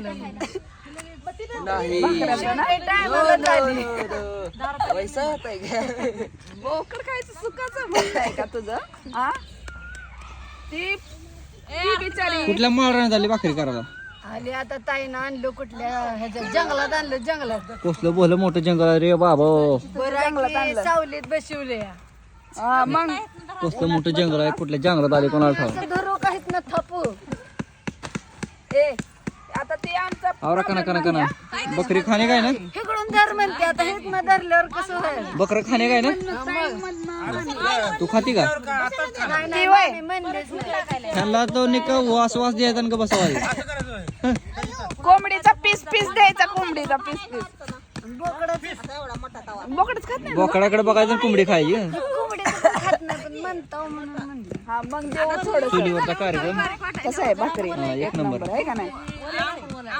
नाही. होता बोकड खायचं आहे का तुझं? हा ती ती बिचारी. कुठल्या माळराने झाली भाकरी करायला? आली आता ताईनं आणलं कुठल्या ह्याच्या जंगलात आणलं जंगलात. कसलं भलं मोठं जंगल आहे रे बाबा. की सावलीत बसवले हा, मग? कसलं मोठं जंगल आहे कुठल्या जंगलात आले कोणाला ठाव धरू काहीत ना थापू. ए ते आमचा आवरा कना कना कना बकरी खाणे काय ना? इकडून धर म्हणते आता धरल्यावर कसं होईल? बकरं खाणे काय ना? तू खाती का? नाही नाही मी म्हणलेच नाही. त्यांना तो निका वास वास द्यायचा आणि का बसावा कोंबडीचा पीस पीस द्यायचा कोंबडीचा पीस पीस. बोकडच खात नाही बोकडाकडे बघायचं आणि कोंबडी खायची कोंबडी तर खात नाही पण म्हणतो म्हणून म्हणलं. हा मग देऊ थोडं चुलीवरचा कार्यक्रम. कसं आहे भाकरी? हा, एक. नंबर आहे का नाही?